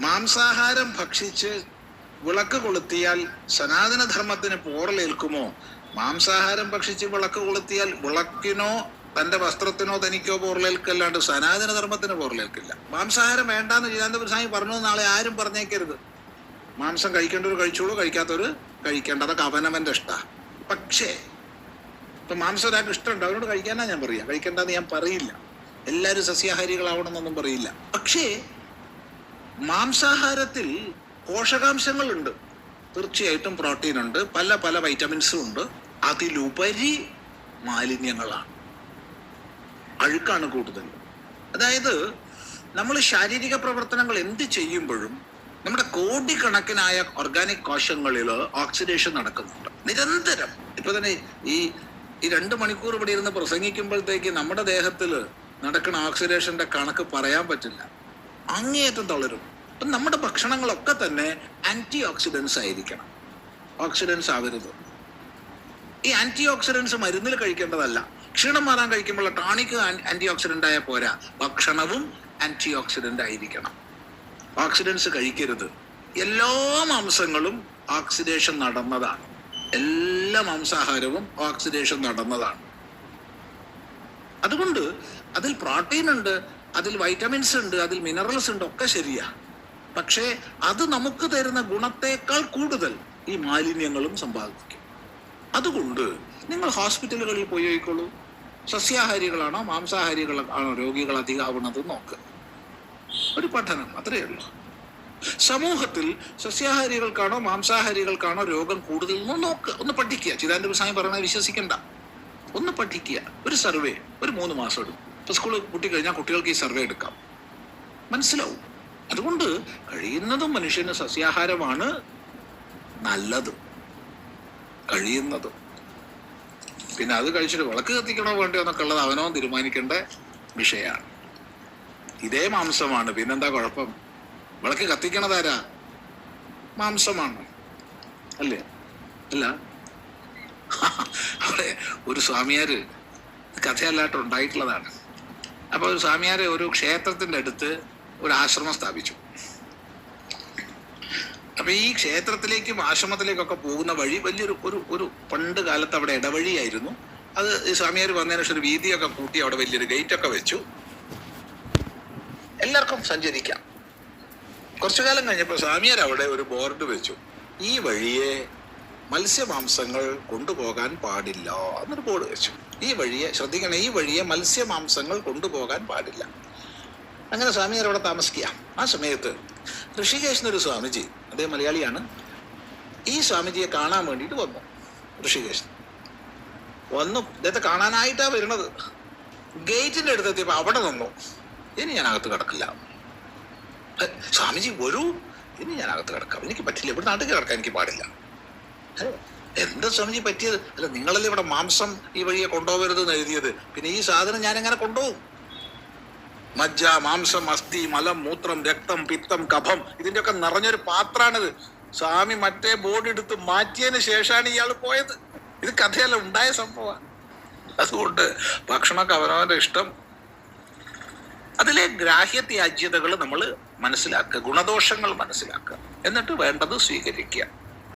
മാംസാഹാരം ഭക്ഷിച്ച് വിളക്ക് കൊളുത്തിയാൽ സനാതനധർമ്മത്തിന് പോറലേൽക്കുമോ? മാംസാഹാരം ഭക്ഷിച്ച് വിളക്ക് കൊളുത്തിയാൽ വിളക്കിനോ തന്റെ വസ്ത്രത്തിനോ തനിക്കോ പോറലേൽക്കല്ലാണ്ട് സനാതനധർമ്മത്തിന് പോറലേൽക്കില്ല. മാംസാഹാരം വേണ്ടാന്ന് ചിദാനന്ദപുര സ്വാമി പറഞ്ഞു നാളെ ആരും പറഞ്ഞേക്കരുത്. മാംസം കഴിക്കേണ്ടവർ കഴിച്ചോളൂ കഴിക്കാത്തവർ കഴിക്കേണ്ട. അതൊക്കെ അവനവന്റെ ഇഷ്ട. പക്ഷേ ഇപ്പൊ മാംസം ഒരാൾക്ക് ഇഷ്ടമുണ്ട് അവരോട് കഴിക്കാനാ ഞാൻ പറയാ. കഴിക്കേണ്ടെന്ന് ഞാൻ പറയില്ല. എല്ലാവരും സസ്യാഹാരികളാവണമെന്നൊന്നും പറയില്ല. പക്ഷേ മാംസാഹാരത്തിൽ പോഷകാംശങ്ങളുണ്ട്. തീർച്ചയായിട്ടും പ്രോട്ടീൻ ഉണ്ട് പല പല വൈറ്റമിൻസും ഉണ്ട്. അതിലുപരി മാലിന്യങ്ങളാണ്. അഴുക്കാണ് കൂടുതൽ. അതായത് നമ്മൾ ശാരീരിക പ്രവർത്തനങ്ങൾ എന്ത് ചെയ്യുമ്പോഴും നമ്മുടെ കോടിക്കണക്കിനായ ഓർഗാനിക് കോശങ്ങളിൽ ഓക്സിഡേഷൻ നടക്കുന്നുണ്ട്. നിരന്തരം. ഇപ്പൊ തന്നെ ഈ ഈ രണ്ട് മണിക്കൂർ ഇവിടെ ഇരുന്ന് പ്രസംഗിക്കുമ്പോഴത്തേക്ക് നമ്മുടെ ദേഹത്തിൽ നടക്കുന്ന ഓക്സിഡേഷന്റെ കണക്ക് പറയാൻ പറ്റില്ല. അങ്ങേയറ്റം തളരും. അപ്പം നമ്മുടെ ഭക്ഷണങ്ങളൊക്കെ തന്നെ ആന്റി ഓക്സിഡൻസ് ആയിരിക്കണം. ഓക്സിഡൻസ് ആവരുത്. ഈ ആന്റി ഓക്സിഡൻസ് മരുന്നിൽ കഴിക്കേണ്ടതല്ല. ക്ഷീണം മാറാൻ കഴിക്കുമ്പോൾ ടോണിക് ആന്റി ഓക്സിഡന്റ് ആയ പോരാ. ഭക്ഷണവും ആന്റി ഓക്സിഡന്റ് ആയിരിക്കണം. ഓക്സിഡൻസ് കഴിക്കരുത്. എല്ലാ മാംസങ്ങളും ഓക്സിഡേഷൻ നടന്നതാണ്. എല്ലാ മാംസാഹാരവും ഓക്സിഡേഷൻ നടന്നതാണ്. അതുകൊണ്ട് അതിൽ പ്രോട്ടീൻ ഉണ്ട് അതിൽ വൈറ്റമിൻസ് ഉണ്ട് അതിൽ മിനറൽസ് ഉണ്ട് ഒക്കെ ശരിയാ. പക്ഷേ അത് നമുക്ക് തരുന്ന ഗുണത്തേക്കാൾ കൂടുതൽ ഈ മാലിന്യങ്ങളും സമ്പാദിക്കും. അതുകൊണ്ട് നിങ്ങൾ ഹോസ്പിറ്റലുകളിൽ പോയി നോക്കിക്കോളൂ സസ്യാഹാരികളാണോ മാംസാഹാരികളാണോ രോഗികൾ അധികമാവുന്നത് നോക്ക്. ഒരു പഠനം അത്രയേ ഉള്ളൂ. സമൂഹത്തിൽ സസ്യാഹാരികൾക്കാണോ മാംസാഹാരികൾക്കാണോ രോഗം കൂടുതൽ നോക്ക്. ഒന്ന് പഠിക്കുക. ചിദാനന്ദ സ്വാമി പറഞ്ഞാൽ വിശ്വസിക്കണ്ട. ഒന്ന് പഠിക്കുക. ഒരു സർവേ ഒരു മൂന്ന് മാസം എടുക്കും. ഇപ്പൊ സ്കൂൾ കുട്ടി കഴിഞ്ഞാൽ കുട്ടികൾക്ക് ഈ സർവേ എടുക്കാം. മനസ്സിലാവും. അതുകൊണ്ട് കഴിയുന്നതും മനുഷ്യന് സസ്യാഹാരമാണ് നല്ലത്. കഴിയുന്നതും. പിന്നെ അത് കഴിച്ചിട്ട് വിളക്ക് കത്തിക്കണോ വേണ്ടയോ എന്നൊക്കെ ഉള്ളത് അവനോ തീരുമാനിക്കേണ്ട വിഷയമാണ്. ഇതേ മാംസമാണ്. പിന്നെന്താ കുഴപ്പം? വിളക്ക് കത്തിക്കണതാരാ മാംസമാണ്. അല്ലേ? അല്ല. അവിടെ ഒരു സ്വാമിയാര് കഥയല്ലാട്ട് ഉണ്ടായിട്ടുള്ളതാണ്. അപ്പൊ സ്വാമിയാർ ഒരു ക്ഷേത്രത്തിന്റെ അടുത്ത് ഒരു ആശ്രമം സ്ഥാപിച്ചു. അപ്പൊ ഈ ക്ഷേത്രത്തിലേക്കും ആശ്രമത്തിലേക്കൊക്കെ പോകുന്ന വഴി വലിയൊരു ഒരു ഒരു പണ്ട് കാലത്ത് അവിടെ ഇടവഴിയായിരുന്നു. അത് സ്വാമിയാർ വന്നതിന് ശേഷം ഒരു വീതിയൊക്കെ കൂട്ടി അവിടെ വലിയൊരു ഗേറ്റ് ഒക്കെ വെച്ചു. എല്ലാവർക്കും സഞ്ചരിക്കാം. കുറച്ചു കാലം കഴിഞ്ഞപ്പോൾ സ്വാമിയാർ അവിടെ ഒരു ബോർഡ് വെച്ചു. ഈ വഴിയെ മത്സ്യമാംസങ്ങൾ കൊണ്ടുപോകാൻ പാടില്ല എന്നൊരു ബോർഡ് വെച്ചു. ഈ വഴിയെ ശ്രദ്ധിക്കണം ഈ വഴിയെ മത്സ്യമാംസങ്ങൾ കൊണ്ടുപോകാൻ പാടില്ല. അങ്ങനെ സ്വാമിയാർ അവിടെ താമസിക്കുക. ആ സമയത്ത് ഋഷികേശ് ഒരു സ്വാമിജി അദ്ദേഹം മലയാളിയാണ് ഈ സ്വാമിജിയെ കാണാൻ വേണ്ടിയിട്ട് വന്നു ഋഷികേശ് വന്നു ഇദ്ദേഹത്തെ കാണാനായിട്ടാ വരുന്നത്. ഗേറ്റിന്റെ അടുത്തെത്തിയപ്പോൾ അവിടെ നിന്നു. ഇനി ഞാൻ അകത്ത് കിടക്കില്ല സ്വാമിജി വരൂ. ഇനി ഞാൻ അകത്ത് കിടക്കാം. എനിക്ക് പറ്റില്ല. ഇവിടെ നാട്ടിൽ കിടക്കാൻ എനിക്ക് പാടില്ല. "ഏ, എന്താ സ്വാമിജി പറ്റിയത്? അല്ല നിങ്ങളല്ലേ ഇവിടെ മാംസം ഈ വഴിയെ കൊണ്ടുപോകരുത് എന്ന് എഴുതിയത്. പിന്നെ ഈ സാധനം ഞാൻ എങ്ങനെ കൊണ്ടുപോകും? മജ്ജ മാംസം അസ്ഥി മലം മൂത്രം രക്തം പിത്തം കഫം. ഇതിന്റെ ഒക്കെ നിറഞ്ഞൊരു പാത്രാണിത് സ്വാമി മറ്റേ ബോർഡ് എടുത്ത് മാറ്റിയതിന് ശേഷമാണ് ഇയാൾ പോയത്. ഇത് കഥയല്ല ഉണ്ടായ സംഭവമാണ്. അതുകൊണ്ട് ഭക്ഷണമൊക്കെ അവനവന്റെ ഇഷ്ടം. അതിലെ ഗ്രാഹ്യത്യാജ്യതകൾ നമ്മൾ മനസ്സിലാക്കുക ഗുണദോഷങ്ങൾ മനസ്സിലാക്കുക. എന്നിട്ട് വേണ്ടത് സ്വീകരിക്കുക.